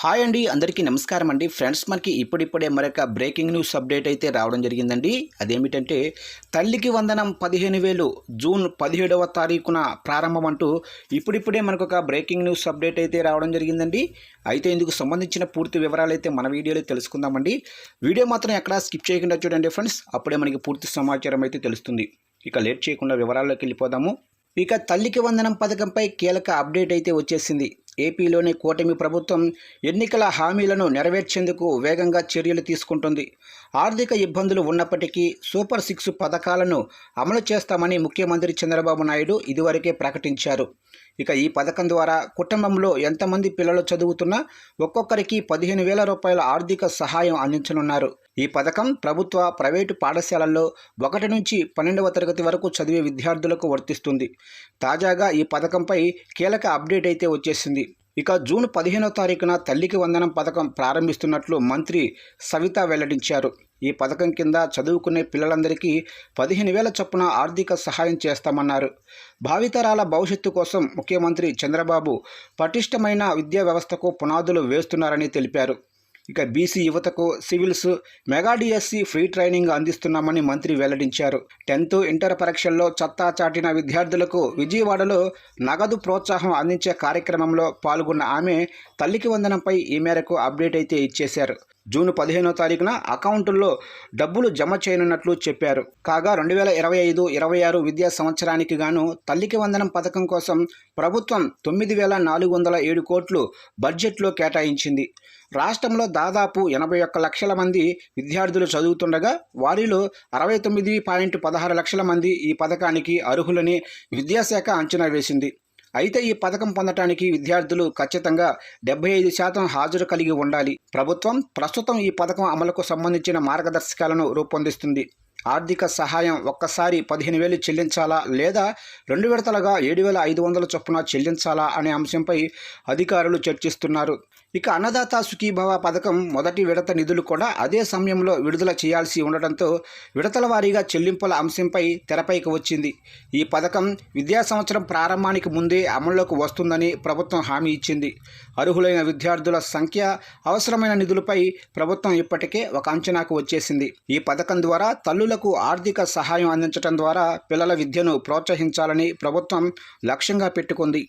Hi అండి అందరికీ నమస్కారం అండి. ఫ్రెండ్స్ మనకి ఇప్పుడిప్పుడే మరొక బ్రేకింగ్ న్యూస్ అప్డేట్ అయితే రావడం జరిగిందండి. అదేమిటంటే తల్లికి వందనం పదిహేను వేలు జూన్ పదిహేడవ తారీఖున ప్రారంభం అంటూ ఇప్పుడిప్పుడే మనకు ఒక బ్రేకింగ్ న్యూస్ అప్డేట్ అయితే రావడం జరిగిందండి. అయితే ఇందుకు సంబంధించిన పూర్తి వివరాలు అయితే మన వీడియోలో తెలుసుకుందామండి. వీడియో మాత్రం ఎక్కడా స్కిప్ చేయకుండా చూడండి ఫ్రెండ్స్. అప్పుడే మనకి పూర్తి సమాచారం అయితే తెలుస్తుంది. ఇక లేట్ చేయకుండా వివరాల్లోకి వెళ్ళిపోదాము. ఇక తల్లికి వందనం పథకంపై కీలక అప్డేట్ అయితే వచ్చేసింది. ఏపీలోని కూటమి ప్రభుత్వం ఎన్నికల హామీలను నెరవేర్చేందుకు వేగంగా చర్యలు తీసుకుంటుంది. ఆర్థిక ఇబ్బందులు ఉన్నప్పటికీ సూపర్ సిక్స్ పథకాలను అమలు చేస్తామని ముఖ్యమంత్రి చంద్రబాబు నాయుడు ఇదివరకే ప్రకటించారు. ఇక ఈ పథకం ద్వారా కుటుంబంలో ఎంతమంది పిల్లలు చదువుతున్నా ఒక్కొక్కరికి పదిహేను వేల రూపాయల ఆర్థిక సహాయం అందించనున్నారు. ఈ పథకం ప్రభుత్వ ప్రైవేటు పాఠశాలల్లో ఒకటి నుంచి పన్నెండవ తరగతి వరకు చదివే విద్యార్థులకు వర్తిస్తుంది. తాజాగా ఈ పథకంపై కీలక అప్డేట్ అయితే వచ్చేసింది. ఇక జూన్ పదిహేనో తారీఖున తల్లికి వందనం పథకం ప్రారంభిస్తున్నట్లు మంత్రి సవిత వెల్లడించారు. ఈ పథకం కింద చదువుకునే పిల్లలందరికీ పదిహేను వేల చొప్పున ఆర్థిక సహాయం చేస్తామన్నారు. భావితరాల భవిష్యత్తు కోసం ముఖ్యమంత్రి చంద్రబాబు పటిష్టమైన విద్యా వ్యవస్థకు పునాదులు వేస్తున్నారని తెలిపారు. ఇక బీసీ యువతకు civils mega DSC free training అందిస్తున్నామని మంత్రి వెల్లడించారు. టెన్త్ ఇంటర్ పరీక్షల్లో చత్తా చాటిన విద్యార్థులకు విజయవాడలో నగదు ప్రోత్సాహం అందించే కార్యక్రమంలో పాల్గొన్న ఆమె తల్లికి వందనంపై ఈ మేరకు అప్డేట్ అయితే ఇచ్చేశారు. జూన్ పదిహేనో తారీఖున అకౌంటుల్లో డబ్బులు జమ చేయనున్నట్లు చెప్పారు. కాగా రెండు వేల ఇరవై ఐదు ఇరవై ఆరు విద్యా సంవత్సరానికి గాను తల్లికి వందనం పథకం కోసం ప్రభుత్వం తొమ్మిది వేల నాలుగు వందల ఏడు కోట్లు బడ్జెట్లో కేటాయించింది. రాష్ట్రంలో దాదాపు ఎనభై ఒక్క లక్షల మంది విద్యార్థులు చదువుతుండగా వారిలో అరవై తొమ్మిది పాయింట్ పదహారు లక్షల మంది ఈ పథకానికి అర్హులని విద్యాశాఖ అంచనా వేసింది. అయితే ఈ పథకం పొందటానికి విద్యార్థులు ఖచ్చితంగా డెబ్బై ఐదు శాతం హాజరు కలిగి ఉండాలి. ప్రభుత్వం ప్రస్తుతం ఈ పథకం అమలుకు సంబంధించిన మార్గదర్శకాలను రూపొందిస్తుంది. ఆర్థిక సహాయం ఒక్కసారి పదిహేను వేలు చెల్లించాలా లేదా రెండు విడతలుగా ఏడు వేల ఐదు వందల చొప్పున చెల్లించాలా అనే అంశంపై అధికారులు చర్చిస్తున్నారు. ఇక అన్నదాత సుఖీభవ పథకం మొదటి విడత నిధులు కూడా అదే సమయంలో విడుదల చేయాల్సి ఉండటంతో విడతల వారీగా చెల్లింపుల అంశంపై తెరపైకి వచ్చింది. ఈ పథకం విద్యా సంవత్సరం ప్రారంభానికి ముందే అమల్లోకి వస్తుందని ప్రభుత్వం హామీ ఇచ్చింది. అర్హులైన విద్యార్థుల సంఖ్య అవసరమైన నిధులపై ప్రభుత్వం ఇప్పటికే ఒక అంచనాకు వచ్చేసింది. ఈ పథకం ద్వారా తల్లులకు ఆర్థిక సహాయం అందించడం ద్వారా పిల్లల విద్యను ప్రోత్సహించాలని ప్రభుత్వం లక్ష్యంగా పెట్టుకుంది.